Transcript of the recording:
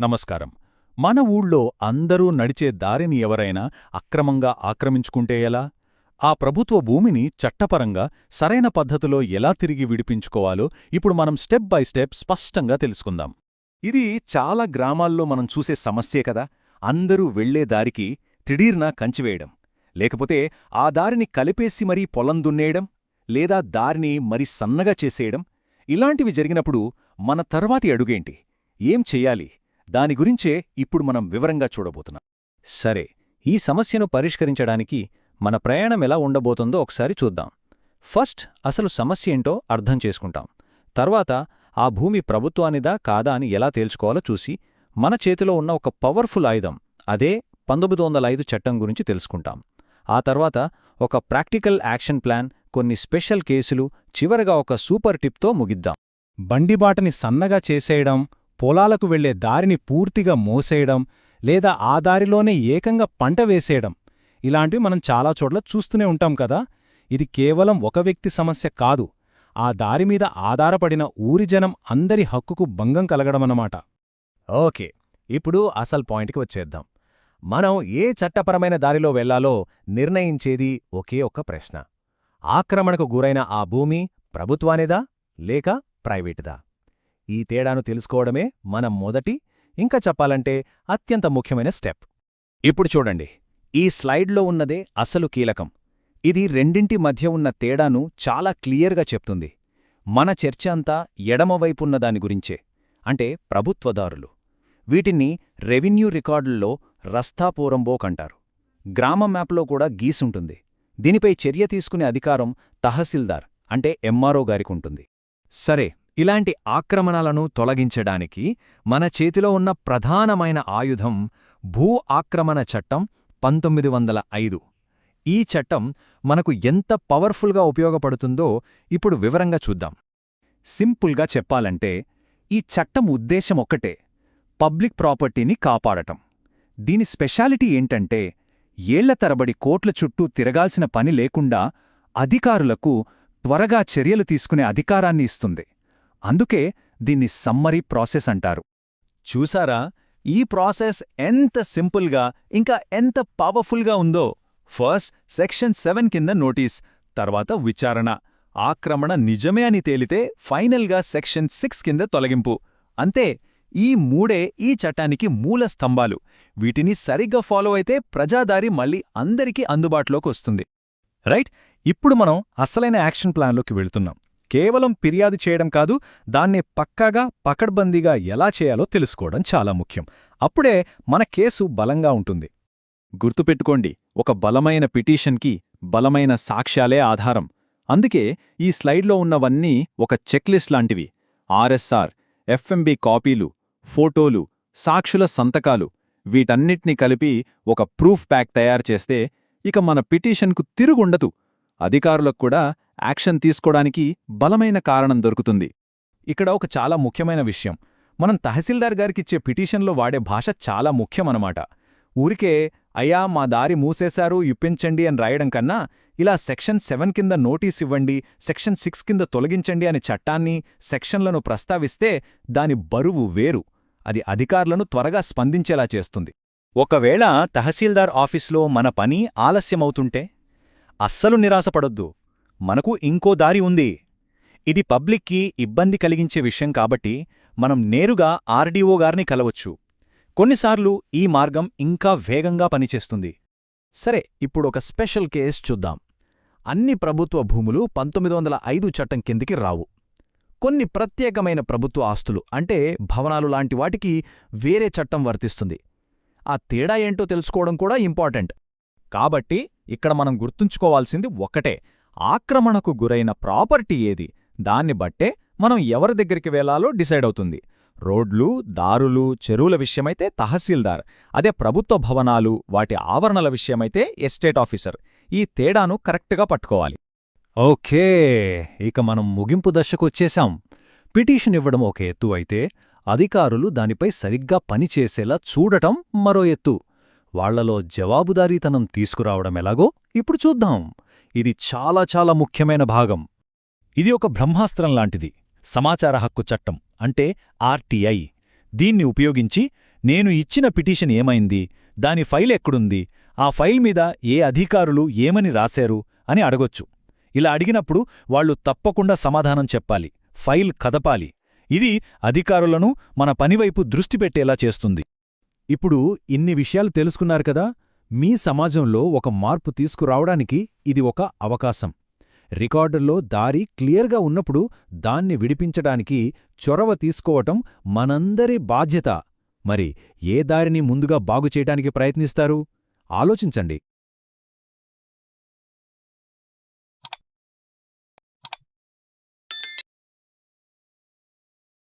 నమస్కారం. మన ఊళ్ళో అందరూ నడిచే దారిని ఎవరైనా అక్రమంగా ఆక్రమించుకుంటే ఎలా? ఆ ప్రభుత్వ భూమిని చట్టపరంగా సరైన పద్ధతిలో ఎలా తిరిగి విడిపించుకోవాలో ఇప్పుడు మనం స్టెప్ బై స్టెప్ స్పష్టంగా తెలుసుకుందాం. ఇది చాలా గ్రామాల్లో మనం చూసే సమస్యే కదా? అందరూ వెళ్ళే దారికి తిడీర్న కంచివేయడం లేకపోతే ఆ దారిని కలిపేసి మరీ పొలం దున్నేయడం? లేదా దారిని మరి సన్నగా చేసేయడం? ఇలాంటివి జరిగినప్పుడు మన తర్వాతి అడుగేంటి? ఏం చెయ్యాలి దాని గురించే ఇప్పుడు మనం వివరంగా చూడబోతున్నాం. సరే ఈ సమస్యను పరిష్కరించడానికి మన ప్రయాణం ఎలా ఉండబోతుందో ఒకసారి చూద్దాం. ఫస్ట్ అసలు సమస్య ఏంటో అర్థం చేసుకుంటాం. తర్వాత ఆ భూమి ప్రభుత్వానిదా కాదా అని ఎలా తేల్చుకోవాలో చూసి మన చేతిలో ఉన్న ఒక పవర్ఫుల్ ఆయుధం అదే పంతొమ్మిది వందల ఐదు చట్టం గురించి తెలుసుకుంటాం. ఆ తర్వాత ఒక ప్రాక్టికల్ యాక్షన్ ప్లాన్ కొన్ని స్పెషల్ కేసులు చివరగా ఒక సూపర్ టిప్తో ముగిద్దాం. బండిబాటని సన్నగా చేసేయడం పొలాలకు వెళ్ళే దారిని పూర్తిగా మోసేయడం లేదా ఆ దారిలోనే ఏకంగా పంట వేసేయడం. ఇలాంటివి మనం చాలా చోట్ల చూస్తూనే ఉంటాం కదా. ఇది కేవలం ఒక వ్యక్తి సమస్య కాదు. ఆ దారిమీద ఆధారపడిన ఊరి జనం అందరి హక్కుకు భంగం కలగడమన్నమాట ఓకే ఇప్పుడు అసలు పాయింట్కి వచ్చేద్దాం. మనం ఏ చట్టపరమైన దారిలో వెళ్ళాలో నిర్ణయించేది ఒకే ఒక్క ప్రశ్న. ఆక్రమణకు గురైన ఆ భూమి ప్రభుత్వానిదా లేక ప్రైవేటుదా? ఈ తేడాను తెలుసుకోవడమే మన మొదటి ఇంకా చెప్పాలంటే అత్యంత ముఖ్యమైన స్టెప్. ఇప్పుడు చూడండి. ఈ స్లైడ్లో ఉన్నదే అసలు కీలకం. ఇది రెండింటి మధ్య ఉన్న తేడాను చాలా క్లియర్గా చెప్తుంది. మన చర్చ అంతా ఎడమవైపున్న దాని గురించే అంటే ప్రభుత్వదారులు. వీటిని రెవెన్యూ రికార్డుల్లో రస్తాపూరంబోకంటారు గ్రామ మ్యాప్లో కూడా గీసుంటుంది దీనిపై చర్య తీసుకునే అధికారం తహసీల్దార్ అంటే ఎంఆర్ఓ గారికుంటుంది. సరే ఇలాంటి ఆక్రమణలను తొలగించడానికి మన చేతిలో ఉన్న ప్రధానమైన ఆయుధం భూ ఆక్రమణ చట్టం పంతొమ్మిది వందల ఐదు. ఈ చట్టం మనకు ఎంత పవర్ఫుల్గా ఉపయోగపడుతుందో ఇప్పుడు వివరంగా చూద్దాం. సింపుల్గా చెప్పాలంటే ఈ చట్టం ఉద్దేశం ఒక్కటే పబ్లిక్ ప్రాపర్టీని కాపాడటం. దీని స్పెషాలిటీ ఏంటంటే ఏళ్ళ తరబడి కోట్ల చుట్టూ తిరగాల్సిన పని లేకుండా అధికారులకు త్వరగా చర్యలు తీసుకునే అధికారాన్ని ఇస్తుంది. అందుకే దీన్ని సమ్మరీ ప్రాసెస్ అంటారు. చూసారా? ఈ ప్రాసెస్ ఎంత సింపుల్గా ఇంకా ఎంత పవర్ఫుల్గా ఉందో. ఫస్ట్ సెక్షన్ సెవెన్ కింద నోటీస్ తర్వాత విచారణ. ఆక్రమణ నిజమే అని తేలితే ఫైనల్గా సెక్షన్ సిక్స్ కింద తొలగింపు. అంతే ఈ మూడే ఈ చట్టానికి మూల స్తంభాలు. వీటిని సరిగ్గా ఫాలో అయితే ప్రజాదారి మళ్ళీ అందరికీ అందుబాటులోకి వస్తుంది. రైట్? ఇప్పుడు మనం అసలైన యాక్షన్ ప్లాన్లోకి వెళ్తున్నాం. కేవలం ఫిర్యాదు చేయడం కాదు దాన్ని పక్కాగా పకడ్బందీగా ఎలా చేయాలో తెలుసుకోవడం చాలా ముఖ్యం. అప్పుడే మన కేసు బలంగా ఉంటుంది. గుర్తుపెట్టుకోండి ఒక బలమైన పిటిషన్కి బలమైన సాక్ష్యాలే ఆధారం. అందుకే ఈ స్లైడ్లో ఉన్నవన్నీ ఒక చెక్లిస్ట్ లాంటివి. ఆర్ఎస్ఆర్ ఎఫ్ఎంబి కాపీలు ఫోటోలు సాక్షుల సంతకాలు వీటన్నిటినీ కలిపి ఒక ప్రూఫ్ ప్యాక్ తయారు చేస్తే ఇక మన పిటిషన్కు తిరుగుండదు. అధికారులకు కూడా యాక్షన్ తీసుకోవడానికి బలమైన కారణం దొరుకుతుంది. ఇక్కడ ఒక చాలా ముఖ్యమైన విషయం. మనం తహసీల్దార్ గారికిచ్చే పిటిషన్లో వాడే భాష చాలా ముఖ్యమనమాట. ఊరికే అయ్యా మా దారి మూసేశారు ఇప్పించండి అని రాయడం కన్నా ఇలా సెక్షన్ సెవెన్ కింద నోటీస్ ఇవ్వండి సెక్షన్ సిక్స్ కింద తొలగించండి అనే చట్టాన్ని సెక్షన్లను ప్రస్తావిస్తే దాని బరువు వేరు. అది అధికారులను త్వరగా స్పందించేలా చేస్తుంది. ఒకవేళ తహసీల్దార్ ఆఫీస్లో మన పని ఆలస్యమవుతుంటే అస్సలు నిరాశపడొద్దు. మనకు ఇంకో దారి ఉంది. ఇది పబ్లిక్కి ఇబ్బంది కలిగించే విషయం కాబట్టి మనం నేరుగా ఆర్డీఓ గారిని కలవచ్చు. కొన్నిసార్లు ఈ మార్గం ఇంకా వేగంగా పనిచేస్తుంది. సరే ఇప్పుడు ఒక స్పెషల్ కేస్ చూద్దాం. అన్ని ప్రభుత్వ భూములు పంతొమ్మిది వందల ఐదు చట్టం కిందికి రావు. కొన్ని ప్రత్యేకమైన ప్రభుత్వ ఆస్తులు అంటే భవనాలు లాంటి వాటికి వేరే చట్టం వర్తిస్తుంది. ఆ తేడా ఏంటో తెలుసుకోవడం కూడా ఇంపార్టెంట్. కాబట్టి ఇక్కడ మనం గుర్తుంచుకోవాల్సింది ఒకటే ఆక్రమణకు గురైన ప్రాపర్టీ ఏది? దాన్ని బట్టే మనం ఎవరి దగ్గరికి వెళ్ళాలో డిసైడ్ అవుతుంది. రోడ్లు దారులు చెరువుల విషయమైతే తహసీల్దార్ అదే ప్రభుత్వ భవనాలు వాటి ఆవరణల విషయమైతే ఎస్టేట్ ఆఫీసర్. ఈ తేడాను కరెక్ట్గా పట్టుకోవాలి. ఓకే ఇక మనం ముగింపు దశకు వచ్చేశాం. పిటిషన్ ఇవ్వడం ఒక ఎత్తు అయితే అధికారులు దానిపై సరిగ్గా పనిచేసేలా చూడటం మరో ఎత్తు. వాళ్ళలో జవాబుదారీతనం తీసుకురావడం ఎలాగో ఇప్పుడు చూద్దాం. ఇది చాలా చాలా ముఖ్యమైన భాగం. ఇది ఒక బ్రహ్మాస్త్రం లాంటిది. సమాచార హక్కు చట్టం అంటే ఆర్టీఐ. దీన్ని ఉపయోగించి నేను ఇచ్చిన పిటిషన్ ఏమైంది? దాని ఫైల్ ఎక్కడుంది? ఆ ఫైల్ మీద ఏ అధికారులు ఏమని రాశారు? అని అడగొచ్చు. ఇలా అడిగినప్పుడు వాళ్ళు తప్పకుండా సమాధానం చెప్పాలి. ఫైల్ కదపాలి. ఇది అధికారులను మన పనివైపు దృష్టి పెట్టేలా చేస్తుంది. ఇప్పుడు ఇన్ని విషయాలు తెలుసుకున్నారు కదా మీ సమాజంలో ఒక మార్పు తీసుకురావడానికి ఇది ఒక అవకాశం. రికార్డుల్లో దారి క్లియర్గా ఉన్నప్పుడు దాన్ని విడిపించడానికి చొరవ తీసుకోవటం మనందరి బాధ్యత. మరి ఏ దారిని ముందుగా బాగుచేయటానికి ప్రయత్నిస్తారు? ఆలోచించండి.